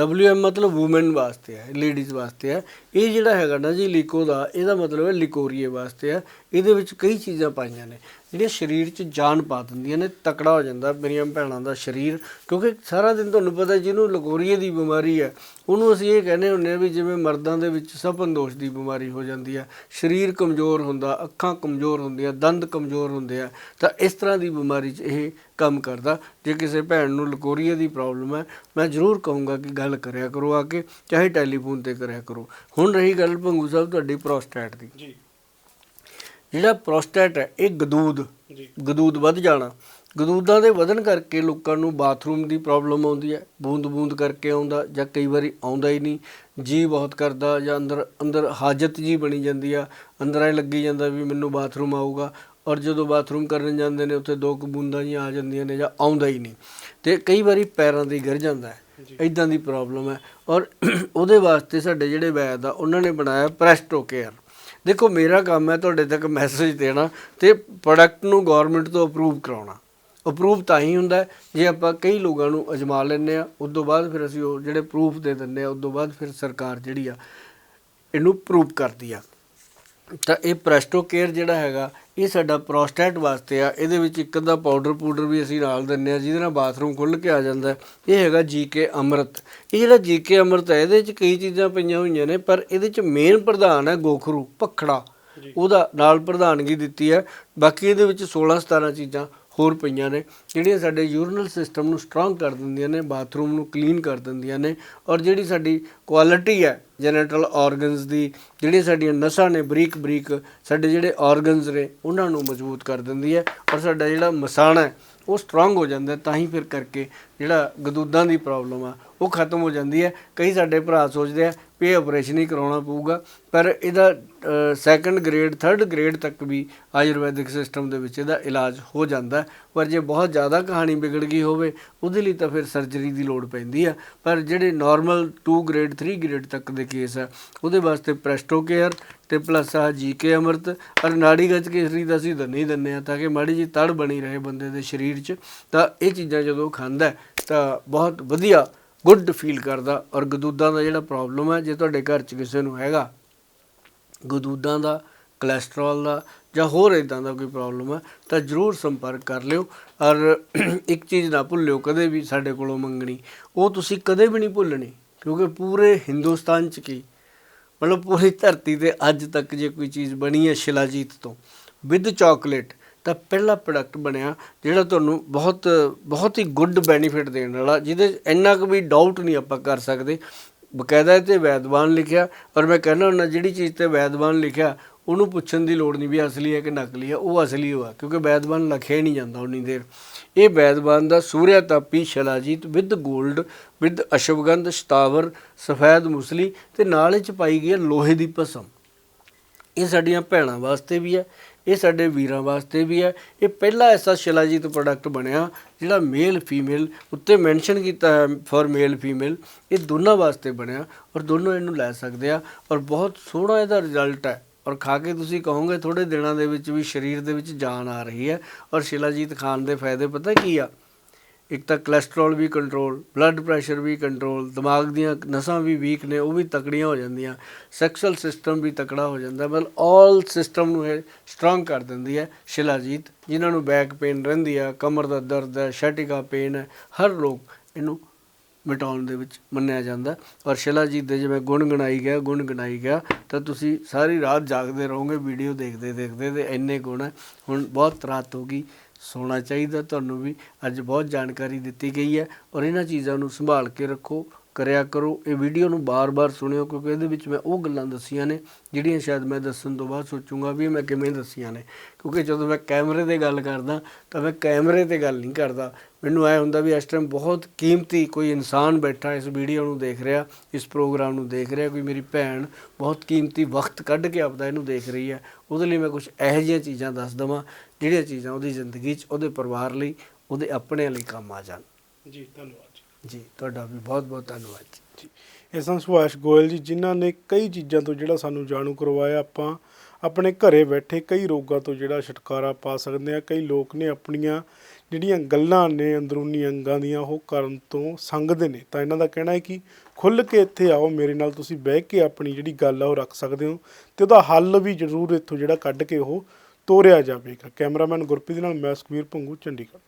WM ਮਤਲਬ ਔਮਨ ਵਾਸਤੇ ਹੈ ਲੇਡੀਜ਼ ਵਾਸਤੇ ਹੈ। ਇਹ ਜਿਹੜਾ ਹੈਗਾ ਨਾ ਜੀ ਲੀਕੋ ਦਾ, ਇਹਦਾ ਮਤਲਬ ਹੈ ਲਿਕੋਰੀਏ ਵਾਸਤੇ ਹੈ। ਇਹਦੇ ਵਿੱਚ ਕਈ ਚੀਜ਼ਾਂ ਪਾਈਆਂ ਨੇ, ਜਿਹੜੀਆਂ ਸਰੀਰ 'ਚ ਜਾਨ ਪਾ ਦਿੰਦੀਆਂ ਨੇ, ਤਕੜਾ ਹੋ ਜਾਂਦਾ ਮੇਰੀਆਂ ਭੈਣਾਂ ਦਾ ਸਰੀਰ, ਕਿਉਂਕਿ ਸਾਰਾ ਦਿਨ ਤੁਹਾਨੂੰ ਪਤਾ ਜਿਹਨੂੰ ਲਕੋਰੀਏ ਦੀ ਬਿਮਾਰੀ ਹੈ, ਉਹਨੂੰ ਅਸੀਂ ਇਹ ਕਹਿੰਦੇ ਹੁੰਦੇ ਆ ਵੀ ਜਿਵੇਂ ਮਰਦਾਂ ਦੇ ਵਿੱਚ ਸਪਨ ਦੋਸ਼ ਦੀ ਬਿਮਾਰੀ ਹੋ ਜਾਂਦੀ ਹੈ, ਸਰੀਰ ਕਮਜ਼ੋਰ ਹੁੰਦਾ, ਅੱਖਾਂ ਕਮਜ਼ੋਰ ਹੁੰਦੀਆਂ, ਦੰਦ ਕਮਜ਼ੋਰ ਹੁੰਦੇ ਆ, ਤਾਂ ਇਸ ਤਰ੍ਹਾਂ ਦੀ ਬਿਮਾਰੀ 'ਚ ਇਹ ਕੰਮ ਕਰਦਾ। ਜੇ ਕਿਸੇ ਭੈਣ ਨੂੰ ਲਕੋਰੀਏ ਦੀ ਪ੍ਰੋਬਲਮ ਹੈ, ਮੈਂ ਜ਼ਰੂਰ ਕਹੂੰਗਾ ਕਿ ਗੱਲ ਕਰਿਆ ਕਰੋ ਆ ਕੇ, ਚਾਹੇ ਟੈਲੀਫੋਨ ਤੇ ਕਰਿਆ ਕਰੋ। ਹੁਣ ਰਹੀ ਗੱਲ ਭੰਗੂ ਸਾਹਿਬ ਤੁਹਾਡੀ ਪ੍ਰੋਸਟੇਟ ਦੀ। ਜੀ। ਜਿਹੜਾ ਪ੍ਰੋਸਟੇਟ ਹੈ ਇਹ ਗਦੂਦ ਜੀ। ਗਦੂਦ ਵੱਧ ਜਾਣਾ। ਗਦੂਦਾਂ ਦੇ ਵਧਣ ਕਰਕੇ ਲੋਕਾਂ ਨੂੰ ਬਾਥਰੂਮ ਦੀ ਪ੍ਰੋਬਲਮ ਆਉਂਦੀ ਹੈ। ਬੂੰਦ-ਬੂੰਦ ਕਰਕੇ ਆਉਂਦਾ ਜਾਂ ਕਈ ਵਾਰੀ ਆਉਂਦਾ ਹੀ ਨਹੀਂ। ਜੀ ਬਹੁਤ ਕਰਦਾ ਜਾਂ ਅੰਦਰ ਅੰਦਰ ਹਾਜਤ ਜੀ ਬਣੀ ਜਾਂਦੀ ਆ। ਅੰਦਰ ਐ ਲੱਗੀ ਜਾਂਦਾ ਵੀ ਮੈਨੂੰ ਬਾਥਰੂਮ ਆਊਗਾ ਔਰ ਜਦੋਂ ਬਾਥਰੂਮ ਕਰਨ ਜਾਂਦੇ ਨੇ ਉੱਥੇ ਦੋ ਕੁ ਬੂੰਦਾਂ ਜੀਆਂ ਆ ਜਾਂਦੀਆਂ ਨੇ ਜਾਂ ਆਉਂਦਾ ਹੀ ਨਹੀਂ। ਤੇ ਕਈ ਵਾਰੀ ਪੈਰਾਂ ਦੀ ਗਿਰ ਜਾਂਦਾ ਹੈ। ਇਦਾਂ ਦੀ ਪ੍ਰੋਬਲਮ ਹੈ। ਔਰ ਉਹਦੇ ਵਾਸਤੇ ਸਾਡੇ ਜਿਹੜੇ ਵੈਦ ਆ ਉਹਨਾਂ ਨੇ ਬਣਾਇਆ ਪ੍ਰੈਸਟੋ ਕੇਅਰ। ਦੇਖੋ, ਮੇਰਾ ਕੰਮ ਹੈ ਤੁਹਾਡੇ ਤੱਕ ਮੈਸੇਜ ਦੇਣਾ ਤੇ ਪ੍ਰੋਡਕਟ ਨੂੰ ਗਵਰਨਮੈਂਟ ਤੋਂ ਅਪਰੂਵ ਕਰਾਉਣਾ। ਅਪਰੂਵ ਤਾਂ ਹੀ ਹੁੰਦਾ ਜੇ ਆਪਾਂ ਕਈ ਲੋਕਾਂ ਨੂੰ ਅਜਮਾ ਲੈਂਦੇ ਆ ਉਸ ਤੋਂ ਬਾਅਦ ਫਿਰ ਅਸੀਂ ਉਹ ਜਿਹੜੇ ਪ੍ਰੂਫ ਦੇ ਦਿੰਦੇ ਆ ਉਸ ਤੋਂ ਬਾਅਦ ਫਿਰ ਸਰਕਾਰ ਜਿਹੜੀ ਆ, ਇਹਨੂੰ ਪ੍ਰੂਵ ਕਰਦੀ ਆ। ਤਾਂ ਇਹ ਪ੍ਰੈਸਟੋ ਕੇਅਰ ਜਿਹੜਾ ਹੈਗਾ ਇਹ ਸਾਡਾ ਪ੍ਰੋਸਟੇਟ ਵਾਸਤੇ ਆ। ਇਹਦੇ ਵਿੱਚ ਇੱਕ ਅੱਧਾ ਪਾਊਡਰ ਪੂਡਰ ਵੀ ਅਸੀਂ ਨਾਲ ਦਿੰਨੇ ਆ ਜਿਹਦੇ ਨਾਲ ਬਾਥਰੂਮ ਖੁੱਲ ਕੇ ਆ ਜਾਂਦਾ। ਇਹ ਹੈਗਾ ਜੀਕੇ ਅੰਮ੍ਰਿਤ। ਇਹ ਜਿਹੜਾ ਜੀਕੇ ਅੰਮ੍ਰਿਤ ਹੈ ਇਹਦੇ ਵਿੱਚ ਕਈ ਚੀਜ਼ਾਂ ਪਈਆਂ ਹੋਈਆਂ ਨੇ ਪਰ ਇਹਦੇ ਵਿੱਚ ਮੇਨ ਪ੍ਰਧਾਨ ਹੈ ਗੋਖਰੂ ਭਖੜਾ। ਉਹਦਾ ਨਾਲ ਪ੍ਰਧਾਨਗੀ ਦਿੱਤੀ ਹੈ। ਬਾਕੀ ਇਹਦੇ ਵਿੱਚ 16 17 ਚੀਜ਼ਾਂ। ਹੋਰ ਪਈਆਂ ਨੇ, ਜਿਹੜੀਆਂ ਸਾਡੇ ਯੂਰੀਨਲ ਸਿਸਟਮ ਨੂੰ ਸਟਰੋਂਗ ਕਰ ਦਿੰਦੀਆਂ ਨੇ ਬਾਥਰੂਮ ਨੂੰ ਕਲੀਨ ਕਰ ਦਿੰਦੀਆਂ ਨੇ ਔਰ ਜਿਹੜੀ ਸਾਡੀ ਕੁਆਲਿਟੀ ਹੈ ਜੈਨੇਟਲ ਆਰਗਨਸ ਦੀ, ਜਿਹੜੀਆਂ ਸਾਡੀਆਂ ਨਸਾਂ ਨੇ ਬਰੀਕ ਬਰੀਕ, ਸਾਡੇ ਜਿਹੜੇ ਆਰਗਨਸ ਨੇ, ਉਹਨਾਂ ਨੂੰ ਮਜ਼ਬੂਤ ਕਰ ਦਿੰਦੀ ਹੈ ਔਰ ਸਾਡਾ ਜਿਹੜਾ ਮਸਾਣਾ ਹੈ, ਉਹ ਸਟਰੋਂਗ ਹੋ ਜਾਂਦਾ ਤਾਂ ਹੀ ਫਿਰ ਕਰਕੇ ਜਿਹੜਾ ਗਦੂਦਾਂ ਦੀ ਪ੍ਰੋਬਲਮ ਆ, ਉਹ ਖਤਮ ਹੋ ਜਾਂਦੀ ਹੈ। ਕਈ ਸਾਡੇ ਭਰਾ ਸੋਚਦੇ ਆ ਵੀ ਇਹ ਆਪਰੇਸ਼ਨ ਹੀ ਕਰਾਉਣਾ ਪਊਗਾ। ਪਰ ਇਹਦਾ ਸੈਕੰਡ ਗ੍ਰੇਡ ਥਰਡ ਗ੍ਰੇਡ ਤੱਕ ਵੀ ਆਯੁਰਵੈਦਿਕ ਸਿਸਟਮ ਦੇ ਵਿੱਚ ਇਹਦਾ ਇਲਾਜ ਹੋ ਜਾਂਦਾ ਪਰ ਜੇ ਬਹੁਤ ਜ਼ਿਆਦਾ ਕਹਾਣੀ ਵਿਗੜ ਗਈ ਹੋਵੇ, ਉਹਦੇ ਲਈ ਤਾਂ ਫਿਰ ਸਰਜਰੀ ਦੀ ਲੋੜ ਪੈਂਦੀ ਆ। ਪਰ ਜਿਹੜੇ ਨਾਰਮਲ 2 ਗ੍ਰੇਡ 3 ਗ੍ਰੇਡ ਤੱਕ ਦੇ ਕੇਸ ਆ, ਉਹਦੇ ਵਾਸਤੇ ਪ੍ਰੈਸਟੋ ਕੇਅਰ ਤੇ ਪਲੱਸ ਆ ਜੀਕੇ ਅਮਰਤ ਔਰ ਨਾੜੀ ਗੱਜ ਕੇਸਰੀ ਦਾ ਅਸੀਂ ਦੰਨੇ ਹੀ ਦਿੰਦੇ ਆ, ਤਾਂ ਕਿ ਮਾੜੀ ਜੀ ਤੜ ਬਣੀ ਰਹੇ ਬੰਦੇ ਦੇ ਸਰੀਰ 'ਚ, ਤਾਂ ਇਹ ਚੀਜ਼ਾਂ ਜਦੋਂ ਖਾਂਦਾ ਤਾਂ ਬਹੁਤ ਵਧੀਆ ਗੁੱਡ ਫੀਲ ਕਰਦਾ ਔਰ ਗਦੂਦਾਂ ਦਾ ਜਿਹੜਾ ਪ੍ਰੋਬਲਮ ਹੈ, ਜੇ ਤੁਹਾਡੇ ਘਰ 'ਚ ਕਿਸੇ ਨੂੰ ਹੈਗਾ, ਗਦੂਦਾਂ ਦਾ ਕੋਲੇਸਟ੍ਰੋਲ ਦਾ ਜਾਂ ਹੋਰ ਇਦਾਂ ਦਾ ਕੋਈ ਪ੍ਰੋਬਲਮ ਹੈ, ਤਾਂ ਜਰੂਰ ਸੰਪਰਕ ਕਰ ਲਿਓ। ਔਰ ਇੱਕ ਚੀਜ਼ ਨਾ ਭੁੱਲਿਓ, ਕਦੇ ਵੀ ਸਾਡੇ ਕੋਲੋਂ ਮੰਗਣੀ, ਉਹ ਤੁਸੀਂ ਕਦੇ ਵੀ ਨਹੀਂ ਭੁੱਲਣੀ, ਕਿਉਂਕਿ ਪੂਰੇ ਹਿੰਦੁਸਤਾਨ 'ਚ ਕੀ, ਮਤਲਬ ਪੂਰੀ ਧਰਤੀ ਤੇ ਅੱਜ ਤੱਕ ਜੇ ਕੋਈ ਚੀਜ਼ ਬਣੀ ਹੈ ਸ਼ਿਲਾਜੀਤ ਤੋਂ ਵਿਦ ਚਾਕਲੇਟ ਤਾਂ ਪਹਿਲਾ ਪ੍ਰੋਡਕਟ ਬਣਿਆ ਜਿਹੜਾ ਤੁਹਾਨੂੰ ਬਹੁਤ ਬਹੁਤ ਹੀ ਗੁੱਡ ਬੈਨੀਫਿਟ ਦੇਣ ਵਾਲਾ, ਜਿਹਦੇ 'ਚ ਇੰਨਾ ਕੁ ਵੀ ਡਾਊਟ ਨਹੀਂ ਆਪਾਂ ਕਰ ਸਕਦੇ। ਬਕਾਇਦਾ ਇਹ ਤੇ ਵੈਦਵਾਨ ਲਿਖਿਆ ਔਰ ਮੈਂ ਕਹਿੰਦਾ ਹੁੰਦਾ, ਜਿਹੜੀ ਚੀਜ਼ ਤੇ ਵੈਦਵਾਨ ਲਿਖਿਆ, ਉਹਨੂੰ ਪੁੱਛਣ ਦੀ ਲੋੜ ਨਹੀਂ ਵੀ ਅਸਲੀ ਹੈ ਕਿ ਨਕਲੀ ਹੈ, ਉਹ ਅਸਲੀ ਹੋਆ, ਕਿਉਂਕਿ ਵੈਦਵਾਨ ਲਿਖਿਆ ਨਹੀਂ ਜਾਂਦਾ ਉਨੀ ਦੇਰ। ਇਹ ਵੈਦਵਾਨ ਦਾ ਸੂਰਿਆ ਤਾਪੀ ਸ਼ਲਾਜੀਤ ਵਿਦ 골ਡ ਵਿਦ ਅਸ਼ਵਗੰਧ, ਸ਼ਤਾਵਰ, ਸਫੈਦ ਮੁਸਲੀ ਤੇ ਨਾਲ ਚ ਪਾਈ ਗਈ ਹੈ ਲੋਹੇ ਦੀ ਭਸਮ। ਇਹ ਸਾਡੀਆਂ ਭੈਣਾਂ ਵਾਸਤੇ ਵੀ ਹੈ ਇਹ ਸਾਡੇ ਵੀਰਾਂ ਵਾਸਤੇ ਵੀ ਹੈ। ਇਹ ਪਹਿਲਾ ਐਸਾ ਸ਼ਿਲਾਜੀਤ ਪ੍ਰੋਡਕਟ ਬਣਿਆ, ਜਿਹੜਾ ਮੇਲ ਫੀਮੇਲ ਉੱਤੇ ਮੈਂਸ਼ਨ ਕੀਤਾ ਹੈ ਫॉर ਮੇਲ ਫੀਮੇਲ ਇਹ ਦੋਨਾਂ ਵਾਸਤੇ ਬਣਿਆ ਔਰ ਦੋਨੋਂ ਇਹਨੂੰ ਲੈ ਸਕਦੇ ਆ ਔਰ ਬਹੁਤ ਸੋਹਣਾ ਇਹਦਾ ਰਿਜ਼ਲਟ ਹੈ। ਔਰ ਖਾ ਕੇ ਤੁਸੀਂ ਕਹੋਗੇ ਥੋੜੇ ਦਿਨਾਂ ਦੇ ਵਿੱਚ ਵੀ ਸਰੀਰ ਦੇ ਵਿੱਚ ਜਾਨ ਆ ਰਹੀ ਹੈ। ਔਰ ਸ਼ਿਲਾਜੀਤ ਖਾਣ ਦੇ ਫਾਇਦੇ ਪਤਾ ਕੀ ਆ? ਇੱਕ ਤਾਂ ਕੋਲੇਸਟ੍ਰੋਲ ਵੀ ਕੰਟਰੋਲ ਬਲੱਡ ਪ੍ਰੈਸ਼ਰ ਵੀ ਕੰਟਰੋਲ ਦਿਮਾਗ ਦੀਆਂ ਨਸਾਂ ਵੀ ਵੀਕ ਨੇ, ਉਹ ਵੀ ਤਕੜੀਆਂ ਹੋ ਜਾਂਦੀਆਂ। ਸੈਕਸੁਅਲ ਸਿਸਟਮ ਵੀ ਤਕੜਾ ਹੋ ਜਾਂਦਾ, ਮਤਲਬ ਆਲ ਸਿਸਟਮ ਨੂੰ ਇਹ ਸਟਰੋਂਗ ਕਰ ਦਿੰਦੀ ਹੈ, ਸ਼ਿਲਾਜੀਤ, ਜਿਨ੍ਹਾਂ ਨੂੰ ਬੈਕ ਪੇਨ ਰਹਿੰਦੀ ਆ, ਕਮਰ ਦਾ ਦਰਦ ਹੈ ਸ਼ਟਿਕਾ ਪੇਨ ਹੈ, ਹਰ ਲੋਕ ਇਹਨੂੰ ਮਿਟਾਉਣ ਦੇ ਵਿੱਚ ਮੰਨਿਆ ਜਾਂਦਾ। ਔਰ ਸ਼ਿਲਾਜੀਤ ਦੇ ਜਿਵੇਂ ਗੁਣ ਗਣਾਈ ਗਿਆ, ਗੁਣ ਗਣਾਈ ਗਿਆ, ਤਾਂ ਤੁਸੀਂ ਸਾਰੀ ਰਾਤ ਜਾਗਦੇ ਰਹੋਗੇ ਵੀਡੀਓ ਦੇਖਦੇ ਦੇਖਦੇ ਤੇ ਇੰਨੇ ਗੁਣ ਹੁਣ ਬਹੁਤ ਰਾਤ ਹੋ ਗਈ। ਸੋਣਾ ਚਾਹੀਦਾ। ਤੁਹਾਨੂੰ ਵੀ ਅੱਜ ਬਹੁਤ ਜਾਣਕਾਰੀ ਦਿੱਤੀ ਗਈ ਹੈ ਔਰ ਇਹਨਾਂ ਚੀਜ਼ਾਂ ਨੂੰ ਸੰਭਾਲ ਕੇ ਰੱਖੋ। ਕਰਿਆ ਕਰੋ। ਇਹ ਵੀਡੀਓ ਨੂੰ ਬਾਰ-ਬਾਰ ਸੁਣਿਓ ਕਿਉਂਕਿ ਇਹਦੇ ਵਿੱਚ ਮੈਂ ਉਹ ਗੱਲਾਂ ਦੱਸੀਆਂ ਨੇ ਜਿਹੜੀਆਂ ਸ਼ਾਇਦ ਮੈਂ ਦੱਸਣ ਤੋਂ ਬਾਅਦ ਸੋਚੂੰਗਾ ਵੀ ਮੈਂ ਕਿਵੇਂ ਦੱਸੀਆਂ ਨੇ। ਕਿਉਂਕਿ ਜਦੋਂ ਮੈਂ ਕੈਮਰੇ ਤੇ ਗੱਲ ਕਰਦਾ ਤਾਂ ਮੈਂ ਕੈਮਰੇ ਤੇ ਗੱਲ ਨਹੀਂ ਕਰਦਾ। ਮੈਨੂੰ ਐ ਹੁੰਦਾ ਵੀ ਇਸ ਟਾਈਮ ਬਹੁਤ ਕੀਮਤੀ ਕੋਈ ਇਨਸਾਨ ਬੈਠਾ ਇਸ ਵੀਡੀਓ ਨੂੰ ਦੇਖ ਰਿਹਾ, ਇਸ ਪ੍ਰੋਗਰਾਮ ਨੂੰ ਦੇਖ ਰਿਹਾ, ਕੋਈ ਮੇਰੀ ਭੈਣ ਬਹੁਤ ਕੀਮਤੀ ਵਕਤ ਕੱਢ ਕੇ ਆਪਦਾ ਇਹਨੂੰ ਦੇਖ ਰਹੀ ਹੈ। ਉਹਦੇ ਲਈ ਮੈਂ ਕੁਝ ਇਹੋ ਜਿਹੀਆਂ ਚੀਜ਼ਾਂ ਦੱਸ ਦਵਾਂ, ਜਿਹੜੀਆਂ ਚੀਜ਼ਾਂ ਉਹਦੀ ਜ਼ਿੰਦਗੀ 'ਚ, ਉਹਦੇ ਪਰਿਵਾਰ ਲਈ, ਉਹਦੇ ਆਪਣੇ ਲਈ ਕੰਮ ਆ ਜਾਣ। ਜੀ, ਧੰਨਵਾਦ। ਜੀ, ਤੁਹਾਡਾ ਵੀ ਬਹੁਤ ਬਹੁਤ ਧੰਨਵਾਦ ਜੀ। ਜੀ। ਇਹ ਸਨ ਸੁਭਾਸ਼ ਗੋਇਲ ਜੀ, ਜਿਨ੍ਹਾਂ ਨੇ ਕਈ ਚੀਜ਼ਾਂ ਤੋਂ ਜਿਹੜਾ ਸਾਨੂੰ ਜਾਣੂ ਕਰਵਾਇਆ। ਆਪਾਂ ਆਪਣੇ ਘਰੇ ਬੈਠੇ ਕਈ ਰੋਗਾਂ ਤੋਂ ਜਿਹੜਾ ਛੁਟਕਾਰਾ ਪਾ ਸਕਦੇ ਆ ਕਈ ਲੋਕ ਨੇ ਆਪਣੀਆਂ ਜਿਹੜੀਆਂ ਗੱਲਾਂ ਨੇ, ਅੰਦਰੂਨੀ ਅੰਗਾਂ ਦੀਆਂ, ਉਹ ਕਰਨ ਤੋਂ ਸੰਗਦੇ ਨੇ। ਤਾਂ ਇਹਨਾਂ ਦਾ ਕਹਿਣਾ ਹੈ ਕਿ ਖੁੱਲ ਕੇ ਇੱਥੇ ਆਓ, ਮੇਰੇ ਨਾਲ ਤੁਸੀਂ ਬਹਿ ਕੇ ਆਪਣੀ ਜਿਹੜੀ ਗੱਲ ਆ, ਉਹ ਰੱਖ ਸਕਦੇ ਹੋ ਤੇ ਉਹਦਾ ਹੱਲ ਵੀ ਜ਼ਰੂਰ ਇੱਥੋਂ ਜਿਹੜਾ ਕੱਢ ਕੇ ਉਹ ਤੋਰਿਆ ਜਾਵੇਗਾ। ਕੈਮਰਾਮੈਨ ਗੁਰਪ੍ਰੀਤ ਨਾਲ ਮੈਂ ਸੁਖਵੀਰ ਭੰਗੂ, ਚੰਡੀਗੜ੍ਹ।